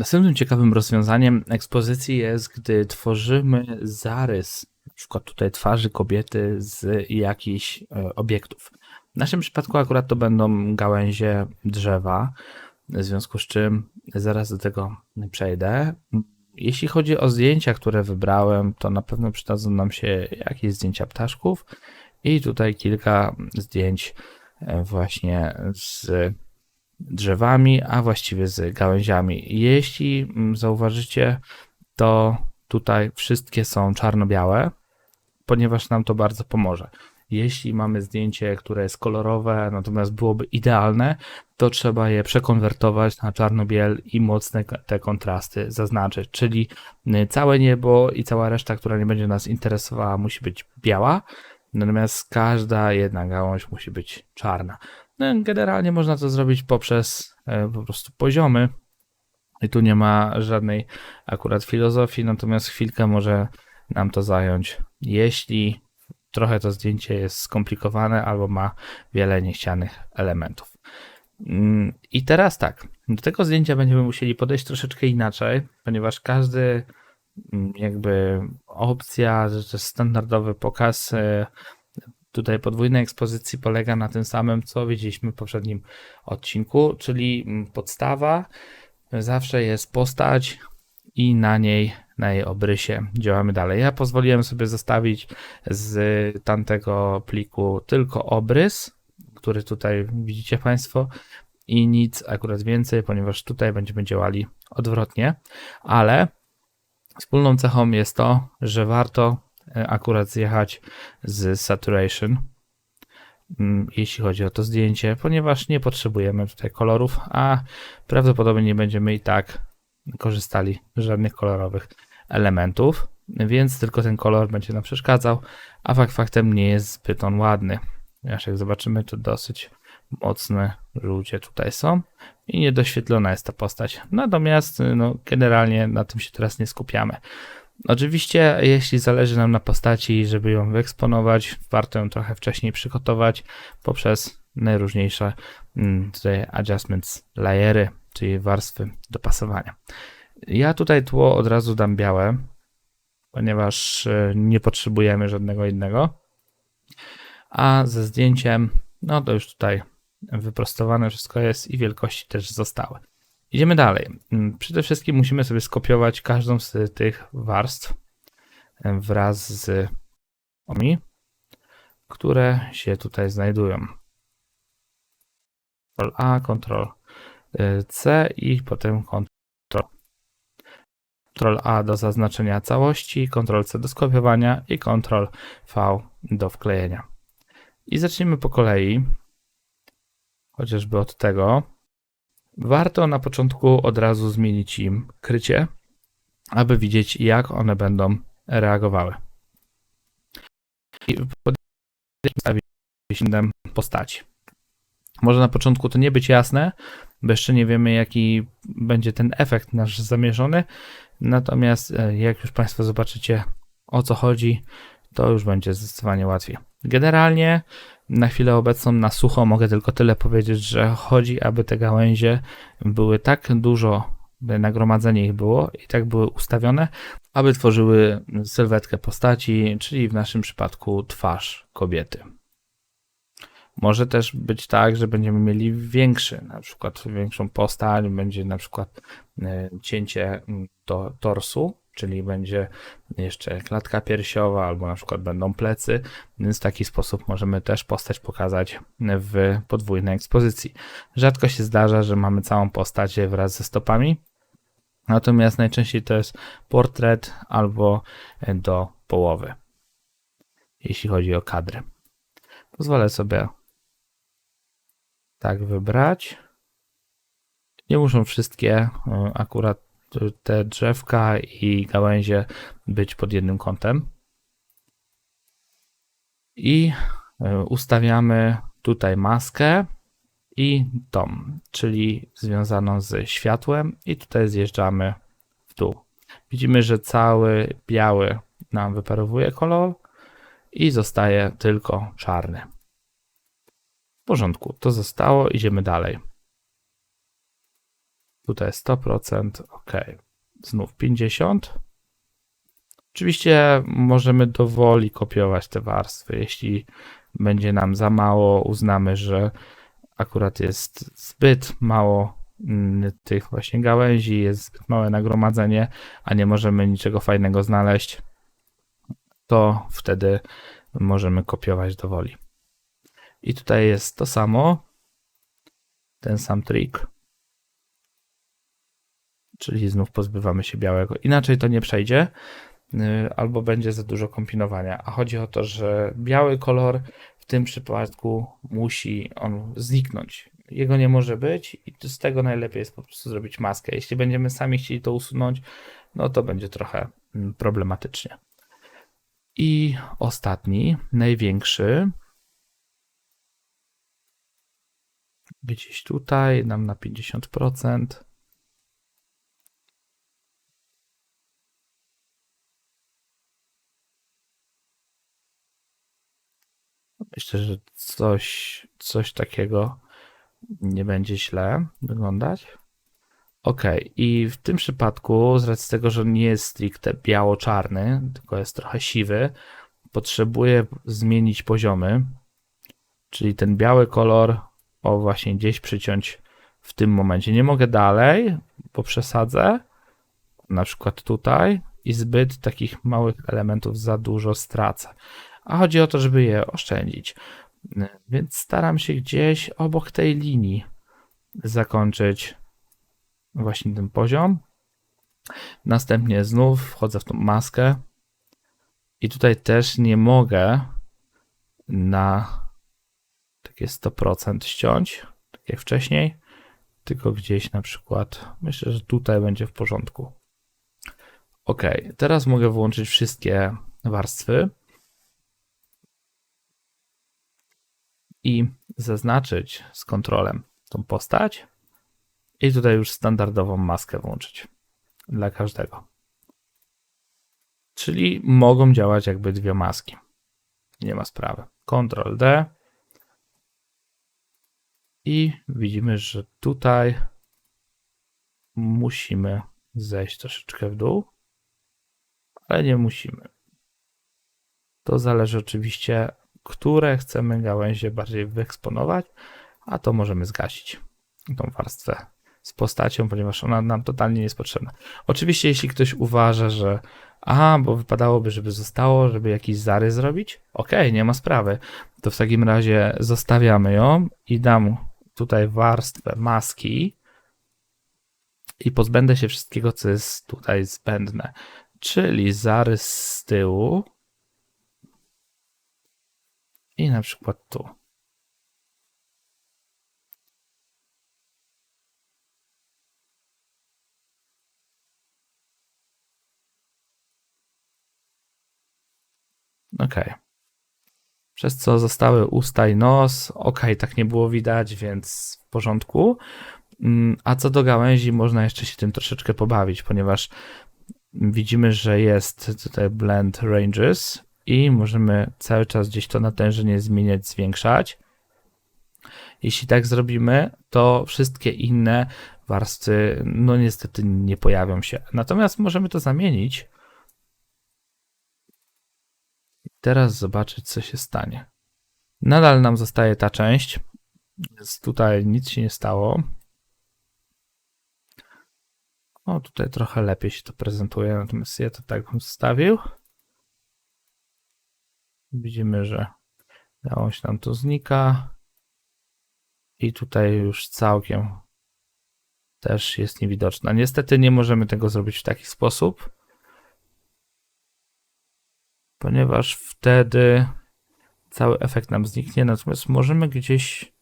Następnym ciekawym rozwiązaniem ekspozycji jest, gdy tworzymy zarys, na przykład tutaj twarzy kobiety z jakichś e, obiektów. W naszym przypadku akurat to będą gałęzie drzewa, w związku z czym zaraz do tego przejdę. Jeśli chodzi o zdjęcia, które wybrałem, to na pewno przydadzą nam się jakieś zdjęcia ptaszków i tutaj kilka zdjęć e, właśnie z drzewami, a właściwie z gałęziami. Jeśli mm, zauważycie, to tutaj wszystkie są czarno-białe, ponieważ nam to bardzo pomoże. Jeśli mamy zdjęcie, które jest kolorowe, natomiast byłoby idealne, to trzeba je przekonwertować na czarno-biel i mocne te kontrasty zaznaczyć. Czyli całe niebo i cała reszta, która nie będzie nas interesowała, musi być biała, natomiast każda jedna gałąź musi być czarna. No, generalnie można to zrobić poprzez e, po prostu poziomy. I tu nie ma żadnej akurat filozofii, natomiast chwilkę może nam to zająć, jeśli trochę to zdjęcie jest skomplikowane albo ma wiele niechcianych elementów. Mm, I teraz tak, do tego zdjęcia będziemy musieli podejść troszeczkę inaczej, ponieważ każdy mm, jakby opcja, standardowy pokaz e, tutaj podwójnej ekspozycji polega na tym samym, co widzieliśmy w poprzednim odcinku, czyli mm, podstawa zawsze jest postać i na niej, na jej obrysie działamy dalej. Ja pozwoliłem sobie zostawić z tamtego pliku tylko obrys, który tutaj widzicie Państwo i nic akurat więcej, ponieważ tutaj będziemy działali odwrotnie, ale wspólną cechą jest to, że warto akurat zjechać z saturation, mm, jeśli chodzi o to zdjęcie, ponieważ nie potrzebujemy tutaj kolorów, a prawdopodobnie nie będziemy i tak korzystali z żadnych kolorowych elementów, więc tylko ten kolor będzie nam przeszkadzał, a fakt faktem nie jest zbyt on ładny. Jak zobaczymy, to dosyć mocne żółcie tutaj są i niedoświetlona jest ta postać. Natomiast no, generalnie na tym się teraz nie skupiamy. Oczywiście, jeśli zależy nam na postaci, żeby ją wyeksponować, warto ją trochę wcześniej przygotować poprzez najróżniejsze mm, tutaj adjustments layery, czyli warstwy dopasowania. Ja tutaj tło od razu dam białe, ponieważ e, nie potrzebujemy żadnego innego. A ze zdjęciem, no to już tutaj wyprostowane wszystko jest i wielkości też zostały. Idziemy dalej. Mm, przede wszystkim musimy sobie skopiować każdą z tych warstw wraz z omi, które się tutaj znajdują. Ctrl A, Ctrl y, C i potem Ctrl. Ctrl A do zaznaczenia całości, Ctrl C do skopiowania i Ctrl V do wklejenia. I zacznijmy po kolei, chociażby od tego. Warto na początku od razu zmienić im krycie, aby widzieć jak one będą reagowały. I ustawić postaci. Może na początku to nie być jasne, bo jeszcze nie wiemy jaki będzie ten efekt nasz zamierzony, natomiast e, jak już Państwo zobaczycie o co chodzi, to już będzie zdecydowanie łatwiej. Generalnie na chwilę obecną na sucho mogę tylko tyle powiedzieć, że chodzi, aby te gałęzie były tak dużo, by nagromadzenie ich było i tak były ustawione, aby tworzyły sylwetkę postaci, czyli w naszym przypadku twarz kobiety. Może też być tak, że będziemy mieli większy, na przykład większą postać, będzie na przykład e, cięcie do torsu, czyli będzie jeszcze klatka piersiowa, albo na przykład będą plecy, więc w taki sposób możemy też postać pokazać w podwójnej ekspozycji. Rzadko się zdarza, że mamy całą postać wraz ze stopami, natomiast najczęściej to jest portret albo do połowy, jeśli chodzi o kadry. Pozwolę sobie tak wybrać. Nie muszą wszystkie e, akurat te drzewka i gałęzie być pod jednym kątem. I e, ustawiamy tutaj maskę i dom, czyli związaną ze światłem i tutaj zjeżdżamy w dół. Widzimy, że cały biały nam wyparowuje kolor i zostaje tylko czarny. W porządku, to zostało, idziemy dalej. Tutaj 100%, ok. Znów 50. Oczywiście możemy dowoli kopiować te warstwy. Jeśli będzie nam za mało, uznamy, że akurat jest zbyt mało mm, tych właśnie gałęzi, jest zbyt małe nagromadzenie, a nie możemy niczego fajnego znaleźć, to wtedy możemy kopiować dowoli. I tutaj jest to samo, ten sam trik. Czyli znów pozbywamy się białego. Inaczej to nie przejdzie, y, albo będzie za dużo kombinowania. A chodzi o to, że biały kolor w tym przypadku musi on zniknąć. Jego nie może być i z tego najlepiej jest po prostu zrobić maskę. Jeśli będziemy sami chcieli to usunąć, no to będzie trochę mm, problematycznie. I ostatni, największy, gdzieś tutaj, nam na 50%. Myślę, że coś, coś takiego nie będzie źle wyglądać. Ok, i w tym przypadku, z racji tego, że nie jest stricte biało-czarny, tylko jest trochę siwy, potrzebuję zmienić poziomy, czyli ten biały kolor o właśnie gdzieś przyciąć w tym momencie. Nie mogę dalej, bo przesadzę, na przykład tutaj i zbyt takich małych elementów za dużo stracę. A chodzi o to, żeby je oszczędzić. Więc staram się gdzieś obok tej linii zakończyć właśnie ten poziom. Następnie znów wchodzę w tą maskę i tutaj też nie mogę na takie 100% ściąć, tak jak wcześniej, tylko gdzieś na przykład, myślę, że tutaj będzie w porządku. Ok, teraz mogę włączyć wszystkie warstwy i zaznaczyć z kontrolem tą postać i tutaj już standardową maskę włączyć dla każdego. Czyli mogą działać jakby dwie maski. Nie ma sprawy. Ctrl D i widzimy, że tutaj musimy zejść troszeczkę w dół, ale nie musimy. To zależy oczywiście, które chcemy gałęzie bardziej wyeksponować, a to możemy zgasić, tą warstwę z postacią, ponieważ ona nam totalnie nie jest potrzebna. Oczywiście, jeśli ktoś uważa, że aha, bo wypadałoby, żeby zostało, żeby jakiś zarys zrobić, ok, nie ma sprawy, to w takim razie zostawiamy ją i dam tutaj warstwę maski i pozbędę się wszystkiego, co jest tutaj zbędne. Czyli zarys z tyłu i na przykład tu. Ok przez co zostały usta i nos. Ok, tak nie było widać, więc w porządku. Mm, a co do gałęzi, można jeszcze się tym troszeczkę pobawić, ponieważ widzimy, że jest tutaj blend ranges i możemy cały czas gdzieś to natężenie zmieniać, zwiększać. Jeśli tak zrobimy, to wszystkie inne warstwy, no niestety nie pojawią się. Natomiast możemy to zamienić teraz zobaczyć, co się stanie. Nadal nam zostaje ta część, więc tutaj nic się nie stało. O, tutaj trochę lepiej się to prezentuje, natomiast ja to tak bym zostawił. Widzimy, że gałąź nam to znika. I tutaj już całkiem też jest niewidoczna. Niestety nie możemy tego zrobić w taki sposób ponieważ wtedy cały efekt nam zniknie, natomiast możemy gdzieś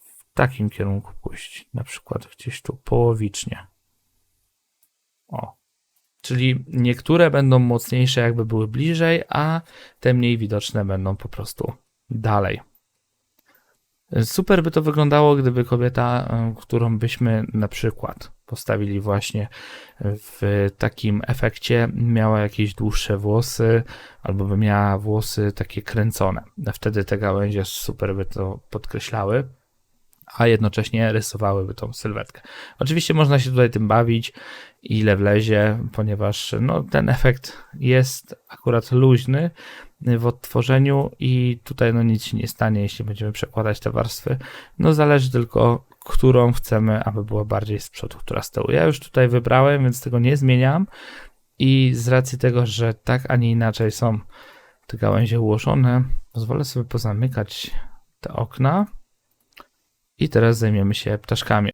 w takim kierunku pójść, na przykład gdzieś tu połowicznie. Czyli niektóre będą mocniejsze, jakby były bliżej, a te mniej widoczne będą po prostu dalej. Super by to wyglądało, gdyby kobieta, e, którą byśmy na przykład postawili właśnie w takim efekcie, miała jakieś dłuższe włosy, albo by miała włosy takie kręcone. Wtedy te gałęzie super by to podkreślały. A jednocześnie rysowałyby tą sylwetkę. Oczywiście można się tutaj tym bawić, ile wlezie, ponieważ no, ten efekt jest akurat luźny w odtworzeniu i tutaj no, nic się nie stanie, jeśli będziemy przekładać te warstwy. No zależy tylko, którą chcemy, aby była bardziej z przodu, która z tyłu. Ja już tutaj wybrałem, więc tego nie zmieniam i z racji tego, że tak, a nie inaczej są te gałęzie ułożone, pozwolę sobie pozamykać te okna i teraz zajmiemy się ptaszkami.